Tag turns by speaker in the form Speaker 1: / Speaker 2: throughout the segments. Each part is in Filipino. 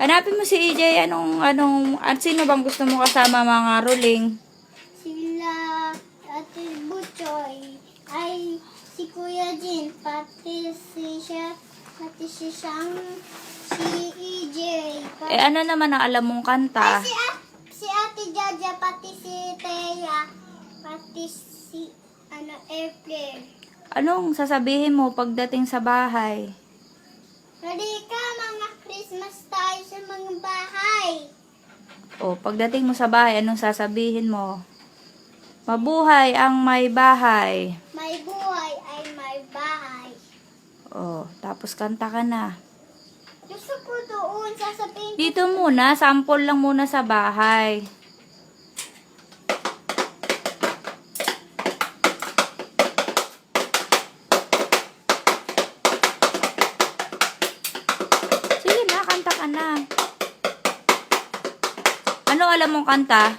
Speaker 1: Hanapin mo si EJ. Anong, anong, at sino bang gusto mo kasama mga ruling?
Speaker 2: Sila Ate Butchoy ay si Kuya Jin, pati si siya, pati si Sang, si EJ, pati
Speaker 1: Eh, ano naman ang alam mong kanta?
Speaker 2: si, At, si Ate Jaja, pati si Teya, pati si ano, Airplane.
Speaker 1: Anong sasabihin mo pagdating sa bahay?
Speaker 2: Ready ka, mga Christmas tayo sa mga bahay.
Speaker 1: O, pagdating mo sa bahay, anong sasabihin mo? Mabuhay ang may bahay.
Speaker 2: May buhay ay may bahay.
Speaker 1: O, tapos kanta ka na.
Speaker 2: Gusto ko doon, sasabihin
Speaker 1: Dito muna, sample lang muna sa bahay. Ka na. Ano alam mong kanta?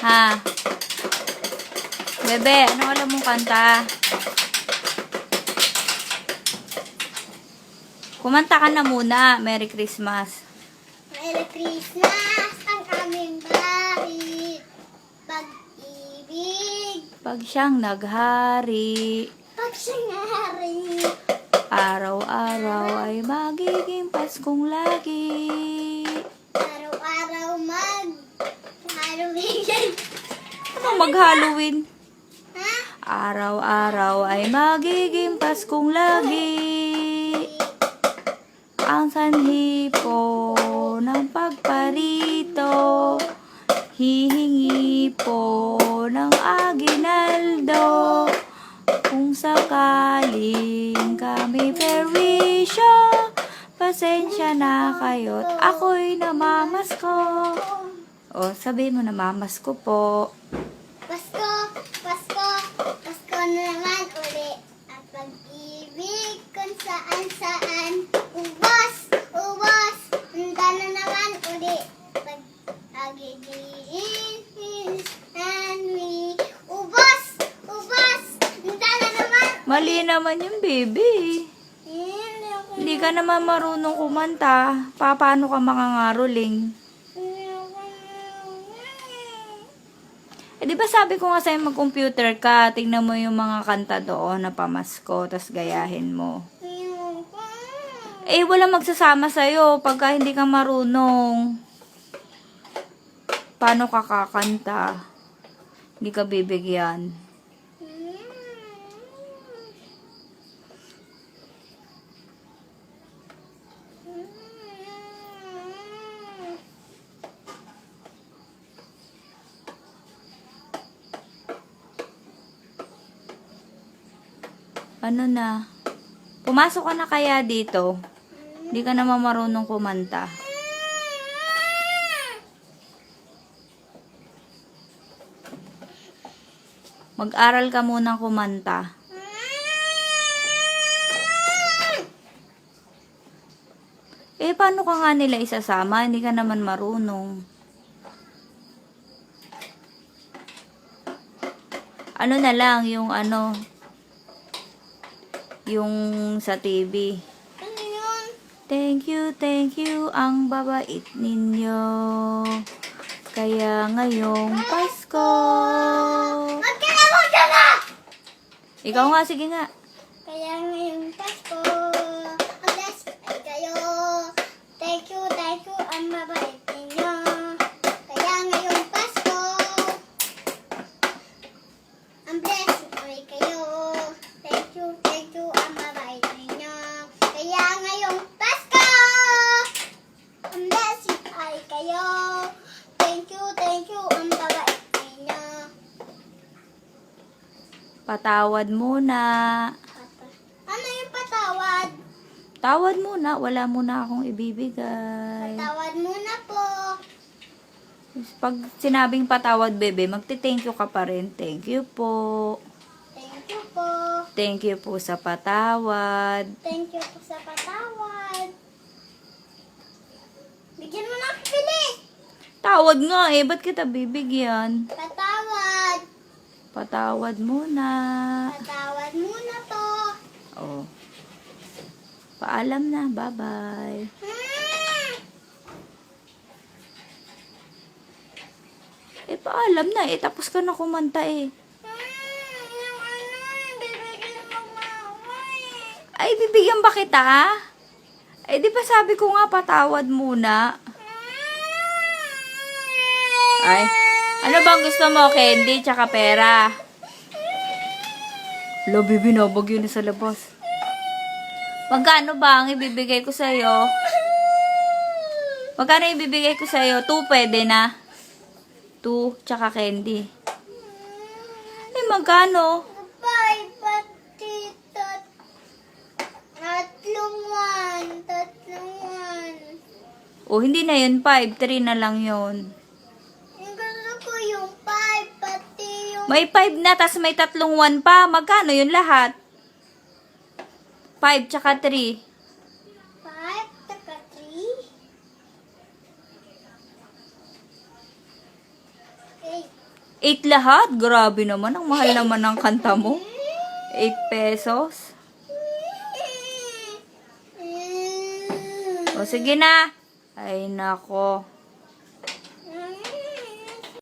Speaker 1: Ha? Bebe, ano alam mong kanta? Kumanta ka na muna. Merry Christmas.
Speaker 2: Merry Christmas ang aming bahay. Pag-ibig,
Speaker 1: Pag siyang naghari,
Speaker 2: pagsangyari.
Speaker 1: Araw-araw ay magiging Paskong lagi.
Speaker 2: Araw-araw mag Halloween.
Speaker 1: Anong mag-Halloween?
Speaker 2: ha?
Speaker 1: Araw-araw ay magiging Paskong lagi. Ang sanhi po ng pagparito, hihingi po ng aginaldo. Kung sakaling kami perwisyo, pasensya na kayo't ako'y namamasko. O, sabi mo namamasko po.
Speaker 2: Pasko, Pasko, Pasko na naman uli. At pag-ibig kung saan saan.
Speaker 1: Mali naman yung baby.
Speaker 2: Hindi
Speaker 1: ka naman marunong kumanta. Pa, paano ka makangaroling? Eh, di ba sabi ko nga sa'yo mag-computer ka, tingnan mo yung mga kanta doon na pamasko, tas gayahin mo. Eh, wala magsasama sa'yo pagka hindi ka marunong. Paano ka kakanta? Hindi ka bibigyan. Ano na? Pumasok ka na kaya dito? Hindi ka naman marunong kumanta. Mag-aral ka muna kumanta. Eh, paano ka nga nila isasama? Hindi ka naman marunong. Ano na lang, yung ano, yung sa TV.
Speaker 2: Ano yun?
Speaker 1: Thank you, thank you, ang babait ninyo. Kaya ngayong Pasko.
Speaker 2: Wag ka na, wag ka na!
Speaker 1: Ikaw nga, sige nga.
Speaker 2: Kaya ngayong Pasko, ang bless ay kayo. Thank you, thank you, ang mabait ninyo. Kaya ngayong Pasko, ang bless ay kayo. Thank you, thank you, ang mabait ninyo. Kaya ngayong Pasko, ang bless ay kayo. Thank you, thank you, ang mabait ninyo.
Speaker 1: Patawad muna.
Speaker 2: Ano yung patawad?
Speaker 1: Tawad muna, wala muna akong ibibigay.
Speaker 2: Patawad muna po.
Speaker 1: Pag sinabing patawad, bebe, magti-thank you ka pa rin. Thank you po.
Speaker 2: Thank you po.
Speaker 1: Thank you po sa patawad.
Speaker 2: Thank you po sa patawad. Bigyan mo na ako bilis.
Speaker 1: Tawad nga eh, ba't kita bibigyan?
Speaker 2: Patawad
Speaker 1: muna.
Speaker 2: Patawad muna po.
Speaker 1: Oh. Paalam na. Bye-bye.
Speaker 2: Eh,
Speaker 1: paalam na eh. Tapos ka na kumanta eh. Ay, bibigyan ba kita? Eh, di ba sabi ko nga patawad muna? Ay ano bang gusto mo? Candy tsaka pera? Lo, bibi, nabag yun sa labas. Magkano ba ang ibibigay ko sa'yo? Magkano ibibigay ko sa'yo? Two pwede na. Two, tsaka candy. Eh, magkano?
Speaker 2: Bye, pati tat. Tatlong one. Tatlong one.
Speaker 1: Oh, hindi na yun. Five, three na lang yun. May 5 na, tas may tatlong 1 pa. Magkano yun lahat? 5 tsaka 3.
Speaker 2: Five, taka three. Eight.
Speaker 1: 8 lahat? Grabe naman. Ang mahal naman ng kanta mo. 8 pesos. O, sige na. Ay, nako.